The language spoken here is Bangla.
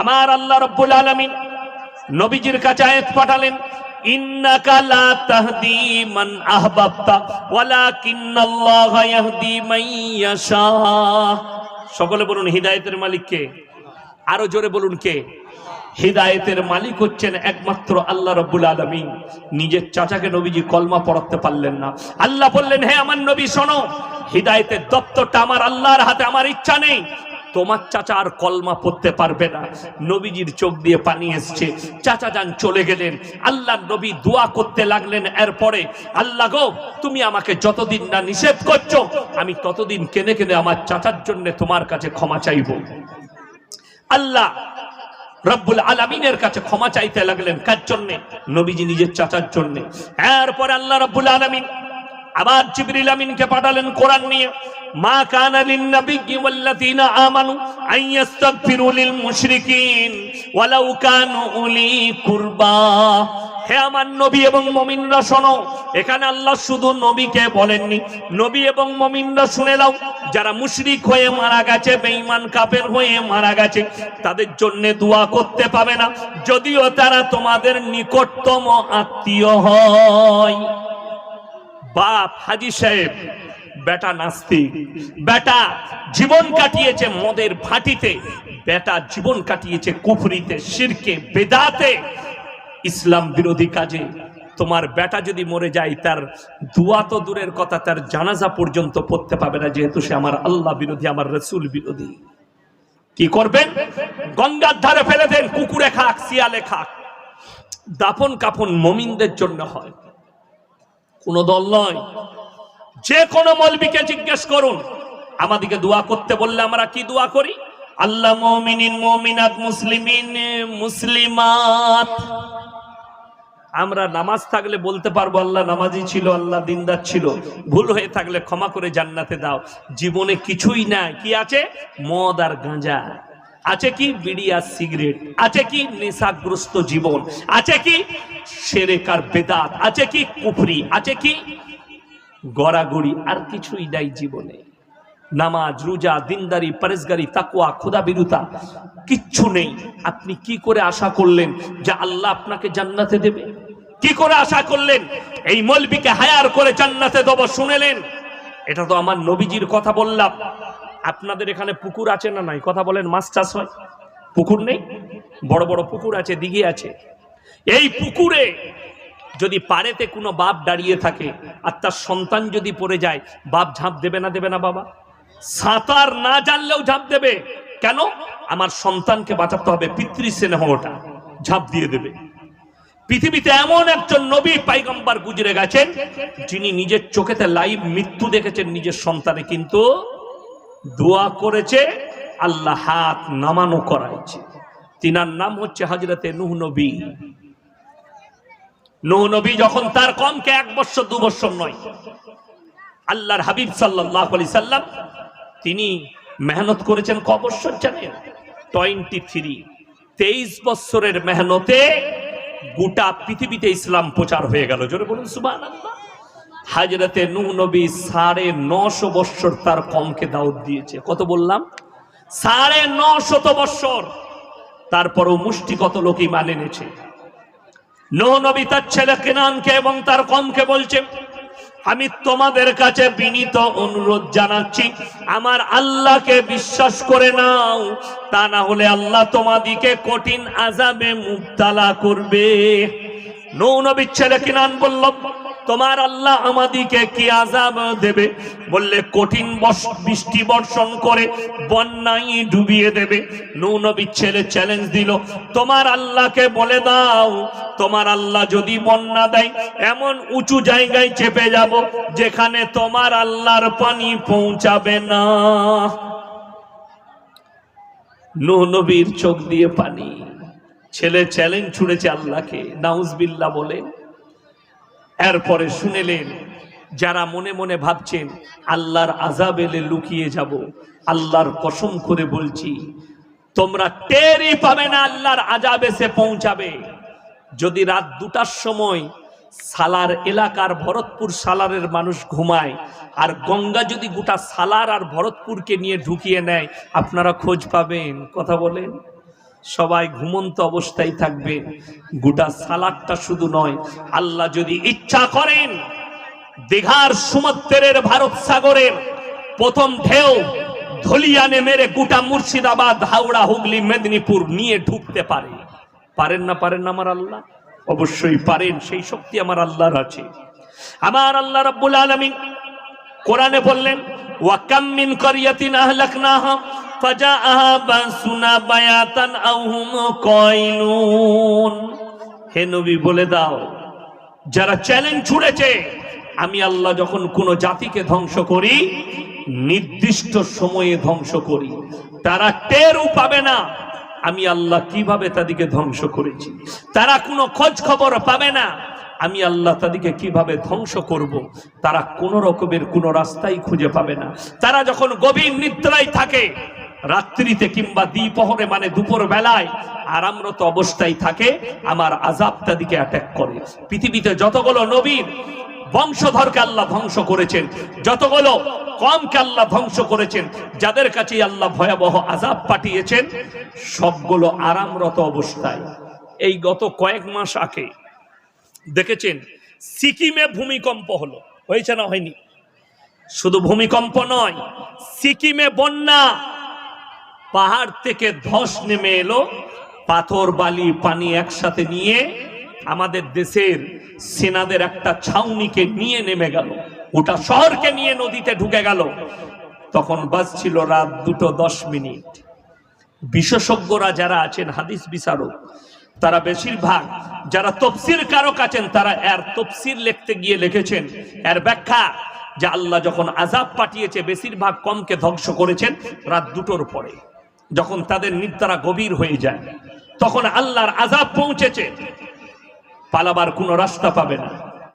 আমার আল্লাহ রব্বুল আলামিন নবীজির কাছে আয়াত পাঠালেন, ইন্নাকা তাহদি মান আহবাবতা, ওয়ালাকিন্নাল্লাহা ইয়াহদি মান ইয়াশা। সকলে বলুন, হিদায়াতের মালিক কে? আরও জোরে বলুন, কে? হিদায়েতের মালিক হচ্ছেন একমাত্র আল্লাহ রব্বুল আলমিন। নিজের চাচাকে নবীজি কলমা পড়াতে পারলেন না। আল্লাহ বললেন, হে আমার নবী, শোনো, হিদায়েতের দপ্তরটা আমার আল্লাহর হাতে, আমার ইচ্ছা নেই। তোমার চাচা আর কলমা পড়তে পারবে না। নবীজির চোখ দিয়ে পানি এসছে। চাচা যান চলে গেলেন। আল্লাহ নবী দোয়া করতে লাগলেন। এরপরে, আল্লাহ গো, তুমি আমাকে যতদিন না নিষেধ করছ, আমি ততদিন কেনে কেনে আমার চাচার জন্য তোমার কাছে ক্ষমা চাইব। আল্লাহ রব্বুল আলমিনের কাছে ক্ষমা চাইতে লাগলেন। কার জন্যে? নবীজি নিজের চাচার জন্য। এরপরে আল্লাহ রব্বুল আলমিন আবার জিবরিল আমিনকে পাঠালেন কোরআন নিয়ে। মা কানা লিন নাবিয়্যি ওয়াল্লাযীনা আমানু আন ইস্তাগফিরু লিল মুশরিকিন ওয়ালাউ কানু উলি কুরবা। হে আমার নবী এবং মমিনরা শোনো, এখানে আল্লাহ শুধু নবীকে বলেননি। নবী এবং মমিনরা শুনে নাও, যারা মুশরিক হয়ে মারা গেছে, বেঈমান, কাফের হয়ে মারা গেছে, তাদের জন্য দোয়া করতে পাবে না। যদিও তারা তোমাদের নিকটতম আত্মীয় হয়। বাপ হাজি সাহেব, বেটা নাস্তিক, বেটা জীবন কাটিয়েছে মদের ভাটিতে, বেটা জীবন কাটিয়েছে কুফরিতে, শিরকে, বেদাতে। ইসলাম বিরোধী কাজে তোমার বেটা যদি মরে যায়, তার দুয়া তো দূরের কথা, তার জানাজা পর্যন্ত পড়তে পাবে না, যেহেতু সে আমার আল্লাহ বিরোধী, আমার রসুল বিরোধী। কি করবেন? গঙ্গার ধারে ফেলে দেন, কুকুরে খাক, শিয়ালে খাক। দাফন কাফন মমিনদের জন্য হয়। কোনো দল নয়। যে কোনো মলবিকে জিজ্ঞেস করুন, আমাদেরকে দোয়া করতে বললে আমরা কি দোয়া করি? আল্লাহ মমিনিন, মমিনাত, মুসলিমিন, মুসলিমাত। আমরা নামাজ থাকলে বলতে পারব, আল্লাহ নামাজি ছিল, আল্লাহ দিনদার ছিল। ভুল হয়ে থাকলে ক্ষমা করে জান্নাতে দাও। জীবনে কিছুই নাই। কি আছে? মদ আর গাঁজা। আছে কি বিড়ি আর সিগারেট? আছে কি নেশাগ্রস্ত জীবন? আছে কি সেরেকার বেদাত? আছে কি কুফরি? আছে কি গড়াগড়ি? আর কিছুই নাই জীবনে। নামাজ, রোজা, দিনদারি, পরেশগারি তাকুয়া খোদা বিরুতা কিচ্ছু নেই। আপনি কি করে আশা করলেন যে আল্লাহ আপনাকে জান্নাতে দেবে? কি করে আশা করলেন? এই মলবিকে হায়ার করে জান্নাতে দেব, শুনেলেন? এটা তো আমার নবীজির কথা বললাম। আপনাদের এখানে পুকুর আছে না নাই? কথা বলেন, মাছ চাষ হয়? পুকুর নেই? বড় বড় পুকুর আছে, দিঘি আছে। এই পুকুরে যদি পাড়েতে কোনো বাপ দাঁড়িয়ে থাকে আর তার সন্তান যদি পড়ে যায়, বাপ ঝাঁপ দেবে না দেবে না বাবা? সাঁতার না জানলেও ঝাঁপ দেবে। কেন? আমার সন্তানকে বাঁচাতে হবে পিতৃ স্নেহ ওটা ঝাঁপ দিয়ে দেবে। পৃথিবীতে এমন একজন নবী পাইগম্বার গুজরে গেছেন, যিনি নিজের চোখেতে লাইভ মৃত্যু দেখেছেন নিজের সন্তানে, কিন্তু দোয়া করেছে, আল্লাহ হাত নামানো করাইছে। তিনার নাম হচ্ছে হাজরতে নুহ নবী। নুহ নবী যখন তার কমকে এক বছর, দু বছর নয়, আল্লাহর হাবিব সাল্লাহ আলি সাল্লাম তিনি মেহনত করেছেন ক বছর জানেন? টোয়েন্টি থ্রি তেইশ বছরের মেহনতে গোটা পৃথিবীতে ইসলাম প্রচার হয়ে গেল। জোরে বলুন সুবাহ হাজরতে নূহ নবী সাড়ে নশো বৎসর তার কমকে দাউদ দিয়েছে। কত বললাম? সাড়ে নশত বৎসর। তারপরও মুষ্টি কত লোকই মানে নূহ নবী তার ছেলে কেনানকে এবং তার কমকে বলছে, আমি তোমাদের কাছে বিনীত অনুরোধ জানাচ্ছি, আমার আল্লাহকে বিশ্বাস করে নাও, তা না হলে আল্লাহ তোমাদিকে কঠিন আজাবে মুক্তালা করবে। নৌ নবীর ছেলে কিনান বলল তোমার আল্লাহ আমাদিকে কি আজাব দেবে? বললে, কঠিন বৃষ্টি বর্ষণ করে বন্যায় ডুবিয়ে দেবে। নবীর ছেলে চ্যালেঞ্জ দিল, তোমার আল্লাহকে বলে দাও, তোমার আল্লাহ যদি বন্যা দেয়, এমন উঁচু জায়গায় চেপে যাব যেখানে তোমার আল্লাহর পানি পৌঁছাবে না। নবীর চোখ দিয়ে পানি। ছেলে চ্যালেঞ্জ ছুড়েছে আল্লাহকে নাউজবিল্লা বলেন এরপরে শুনেলেন, যারা মনে মনে ভাবছেন, আল্লাহর আজাব এলে লুকিয়ে যাব, আল্লাহর কসম করে বলছি, তোমরা টেরই পাবে না আল্লাহর আজাব এসে পৌঁছাবে। যদি রাত দুটার সময় সালার এলাকার ভরতপুর সালারের মানুষ ঘুমায়, আর গঙ্গা যদি গোটা সালার আর ভরতপুরকে নিয়ে ঢুকিয়ে নেয়, আপনারা খোঁজ পাবেন, কথা বলেন। সবাই ঘুমন্ত অবস্থায় থাকবে। গোটা সালাদটা শুধু নয়, আল্লাহ যদি ইচ্ছা করেন, দীঘার সমুদ্রের ভারত সাগরের প্রথম ঢেউ ধলিয়ানে মেরে গোটা মুর্শিদাবাদ, হাওড়া, হুগলি, মেদিনীপুর নিয়ে ঢুকতে পারে। পারেন না পারেন না আমার আল্লাহ? অবশ্যই পারেন, সেই শক্তি আমার আল্লাহর আছে। আমার আল্লাহ রাব্বুল আলামিন কোরআনে বললেন ওয়াকাম মিন করিয়াতিন আহলাকনাহা হে নবী, বলে দাও, যারা চ্যালেঞ্জ ছুড়েছে, আমি আল্লাহ যখন কোনো জাতিকে ধ্বংস করি, নির্দিষ্ট সময়ে ধ্বংস করি, তারা টেরও পাবে না, আমি আল্লাহ কীভাবে তাদেরকে ধ্বংস করেছি তারা কোনো খোঁজ খবর পাবে না, আমি আল্লাহ তাদেরকে কীভাবে ধ্বংস করব। তারা কোনো রকমের কোনো রাস্তাই খুঁজে পাবে না তারা যখন গভীর নিদ্রায় থাকে রাত্রিতে কিংবা দ্বিপহরে মানে দুপুর বেলায় আরামরত অবস্থায় থাকে, আমার আজাব তাদিকে অ্যাটাক করে। পৃথিবীতে যতগুলো নবীর বংশধরকে আল্লাহ ধ্বংস করেছেন, যতগুলো কমকে আল্লাহ ধ্বংস করেছেন, যাদের কাছে আল্লাহ ভয়াবহ আজাব পাঠিয়েছেন, সবগুলো আরামরত অবস্থায়। এই গত কয়েক মাস আগে দেখেছেন, সিকিমে ভূমিকম্প হলো। হয়েছে না হয়নি? শুধু ভূমিকম্প নয়, সিকিমে বন্যা পাহাড় থেকে ধস নেমে এলো, পাথর, বালি, পানি একসাথে নিয়ে আমাদের দেশের সেনাদের একটা ছাউনিকে নিয়ে নেমে গেল। ওটা শহরকে নিয়ে নদীতে ঢুকে গেল। তখন বাজছিল রাত দুটো দশ মিনিট। বিশেষজ্ঞরা যারা আছেন, হাদিস বিচারক, তারা বেশিরভাগ যারা তফসির কারক আছেন, তারা এর তফসির লিখতে গিয়ে লিখেছেন, এর ব্যাখ্যা যে আল্লাহ যখন আজাব পাঠিয়েছে, বেশিরভাগ কমকে ধ্বংস করেছেন রাত দুটোর পরে। যখন তাদের নিদ্রা গভীর হয়ে যায়, তখন আল্লাহর আজাব পৌঁছেছে। পালাবার কোনো রাস্তা পাবে না।